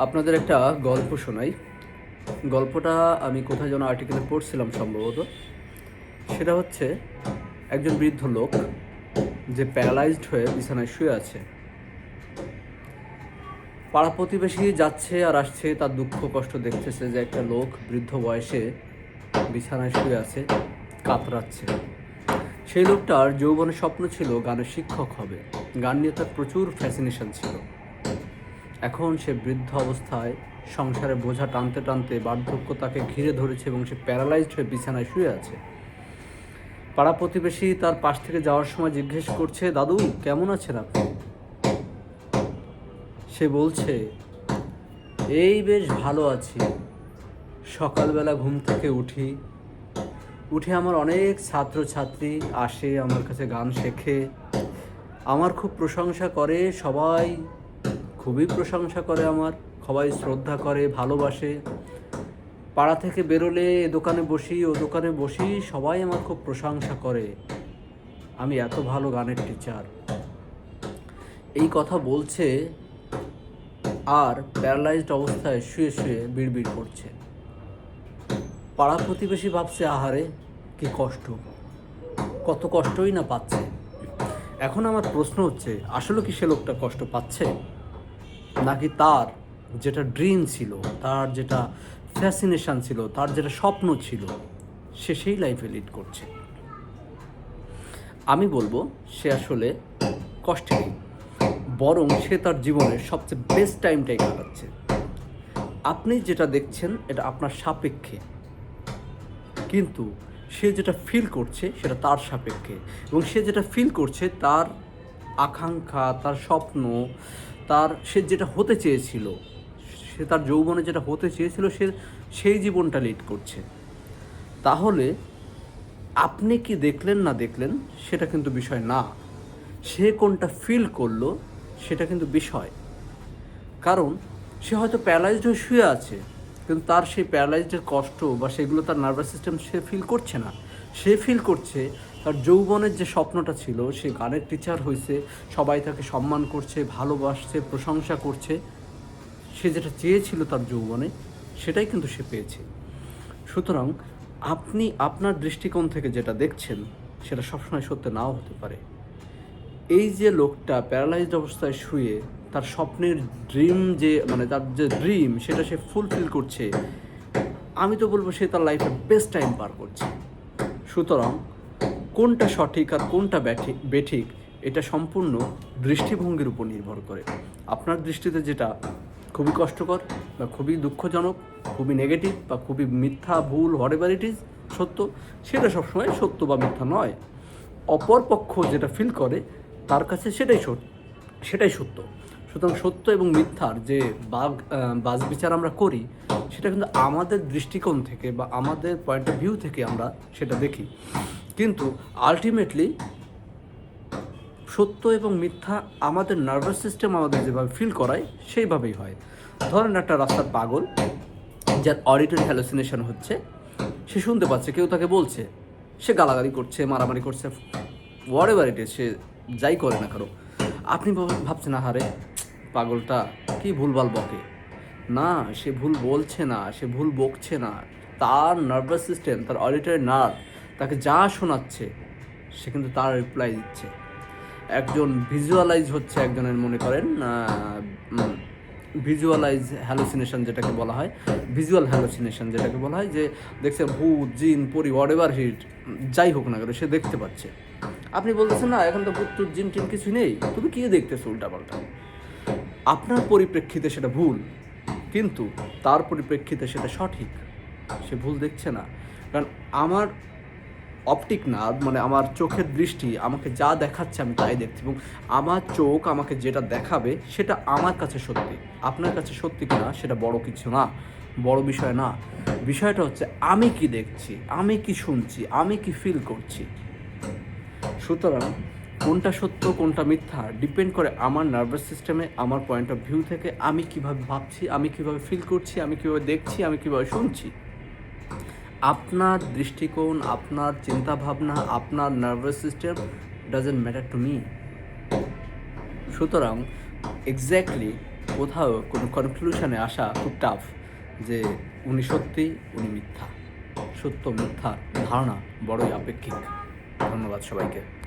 আপনাদের একটা গল্প শোনাই। গল্পটা আমি কোথায় যেন আর্টিকেলে পড়ছিলাম সম্ভবত। সেটা হচ্ছে, একজন বৃদ্ধ লোক যে প্যারালাইজড হয়ে বিছানায় শুয়ে আছে। পাড়া প্রতিবেশী যাচ্ছে আর আসছে, তার দুঃখ কষ্ট দেখতেছে যে একটা লোক বৃদ্ধ বয়সে বিছানায় শুয়ে আছে, কাতরাচ্ছে। সেই লোকটার যৌবনের স্বপ্ন ছিল গানের শিক্ষক হবে। গান নিয়ে তার প্রচুর ফ্যাসিনেশন ছিল। এখন সে বৃদ্ধ অবস্থায় সংসারে বোঝা টানতে টানতে বার্ধক্য তাকে ঘিরে ধরেছে এবং সে প্যারালাইজড হয়ে বিছানায় শুয়ে আছে। পাড়া প্রতিবেশী তার পাশ থেকে যাওয়ার সময় জিজ্ঞেস করছে, দাদু, কেমন আছেন আপনি? সে বলছে, এই বেশ ভালো আছি। সকালবেলা ঘুম থেকে উঠি। উঠে আমার অনেক ছাত্রছাত্রী আসে, আমার কাছে গান শেখে। আমার খুব প্রশংসা করে সবাই। খুবই প্রশংসা করে আমার, সবাই শ্রদ্ধা করে, ভালোবাসে। পাড়া থেকে বেরোলে এ দোকানে বসি, ও দোকানে বসি, সবাই আমার খুব প্রশংসা করে। আমি এত ভালো গানের টিচার এই কথা বলছে আর প্যারালাইজড অবস্থায় শুয়ে শুয়ে বিড়বিড় করছে। পাড়া প্রতিবেশী ভাবছে, আহারে, কি কষ্ট। কত কষ্টই না পাচ্ছে। এখন আমার প্রশ্ন হচ্ছে, আসলে কি সে লোকটা কষ্ট পাচ্ছে? নাকি তার যেটা ড্রিম ছিল, তার যেটা ফ্যাসিনেশন ছিল, তার যেটা স্বপ্ন ছিল, সে সেই লাইফে লিড করছে। আমি বলব, সে আসলে কষ্টে বরং সে তার জীবনের সবচেয়ে বেস্ট টাইমটাই কাটাচ্ছে। আপনি যেটা দেখছেন, এটা আপনার সাপেক্ষে। কিন্তু সে যেটা ফিল করছে, সেটা তার সাপেক্ষে। এবং সে যেটা ফিল করছে, তার আকাঙ্ক্ষা, তার স্বপ্ন তার, সে যেটা হতে চেয়েছিল, সে তার যৌবনে যেটা হতে চেয়েছিল, সে সেই জীবনটা লিড করছে। তাহলে আপনি কি দেখলেন না দেখলেন, সেটা কিন্তু বিষয় না। সে কোনটা ফিল করল, সেটা কিন্তু বিষয়। কারণ সে হয়তো প্যারালাইজড হয়ে শুয়ে আছে, কিন্তু তার সেই প্যারালাইজডের কষ্ট বা সেগুলো তার নার্ভাস সিস্টেম সে ফিল করছে না। সে ফিল করছে তার যৌবনের যে স্বপ্নটা ছিল, সে গানের টিচার হয়েছে সবাই তাকে সম্মান করছে, ভালোবাসছে, প্রশংসা করছে। সে যেটা চেয়েছিল তার যৌবনে, সেটাই কিন্তু সে পেয়েছে। সুতরাং আপনি আপনার দৃষ্টিকোণ থেকে যেটা দেখছেন, সেটা সবসময় সত্য নাও হতে পারে। এই যে লোকটা প্যারালাইজড অবস্থায় শুয়ে, তার স্বপ্নের ড্রিম যে মানে তার যে ড্রিম সেটা সে ফুলফিল করছে, আমি তো বলব সে তার লাইফের বেস্ট টাইম পার করছে। সুতরাং কোনটা সঠিক আর কোনটা বেঠিক, এটা সম্পূর্ণ দৃষ্টিভঙ্গির উপর নির্ভর করে। আপনার দৃষ্টিতে যেটা খুবই কষ্টকর বা খুবই দুঃখজনক, খুবই নেগেটিভ বা খুবই মিথ্যা, ভুল হরেবার ইট ইজ সত্য, সেটা সবসময় সত্য বা মিথ্যা নয়। অপর পক্ষ যেটা ফিল করে, তার কাছে সেটাই সত্য সেটাই সত্য। সুতরাং সত্য এবং মিথ্যার যে বাগ বাজ বিচার আমরা করি, সেটা কিন্তু আমাদের দৃষ্টিকোণ থেকে বা আমাদের পয়েন্ট অফ ভিউ থেকে আমরা সেটা দেখি। কিন্তু আলটিমেটলি সত্য এবং মিথ্যা আমাদের নার্ভাস সিস্টেম আমাদের যেভাবে ফিল করায়, সেইভাবেই হয়। ধরেন একটা রাস্তার পাগল, যার অডিটরি হ্যালোসিনেশন হচ্ছে, সে শুনতে পাচ্ছে, কেউ তাকে বলছে, সে গালাগালি করছে, মারামারি করছে ওয়ার এভার ইট সে যাই করে না কারও। আপনি ভাব- ভাবছেন, আহারে, পাগলটা কি ভুলভাল বকে? না, সে ভুল বলছে না, সে ভুল বকছে না। তার নার্ভাস সিস্টেম তার অডিটরি নার্ভ তাকে যা শোনাচ্ছে, সে কিন্তু তার রিপ্লাই দিচ্ছে। একজন ভিজুয়ালাইজ হচ্ছে একজনের, মনে করেন ভিজুয়ালাইজ হ্যালোসিনেশন যেটাকে বলা হয় ভিজুয়াল হ্যালোসিনেশন যেটাকে বলা হয়, যে দেখছে ভূত, জিন, পরি হোয়াট এভার হিট যাই হোক না কেন, সে দেখতে পাচ্ছে। আপনি বলতেছেন, না, এখন তো ভূত জিন টিন কিছু নেই তুমি কি দেখতেছো উল্টাপাল্টা? আপনার পরিপ্রেক্ষিতে সেটা ভুল, কিন্তু তার পরিপ্রেক্ষিতে সেটা সঠিক। সে ভুল দেখছে না। কারণ আমার অপটিক নার্ভ মানে আমার চোখের দৃষ্টি আমাকে যা দেখাচ্ছে আমি তাই দেখছি এবং আমার চোখ আমাকে যেটা দেখাবে সেটা আমার কাছে সত্যি। আপনার কাছে সত্যি কিনা সেটা বড় কিছু না, বড় বিষয় না। বিষয়টা হচ্ছে আমি কি দেখছি, আমি কি শুনছি, আমি কি ফিল করছি। সুতরাং কোনটা সত্য, কোনটা মিথ্যা ডিপেন্ড করে আমার নার্ভাস সিস্টেমে আমার পয়েন্ট অফ ভিউ থেকে আমি কীভাবে ভাবছি, আমি কীভাবে ফিল করছি, আমি কীভাবে দেখছি, আমি কীভাবে শুনছি। আপনার দৃষ্টিকোণ, আপনার চিন্তাভাবনা, আপনার nervous system doesn't matter to me সুতরাং এক্স্যাক্টলি কোথাও কোনো কনক্লুশনে আসা খুব টাফ যে উনি সত্যি, উনি মিথ্যা। সত্য মিথ্যা ধারণা বড়ই আপেক্ষিক। ধন্যবাদ সবাইকে।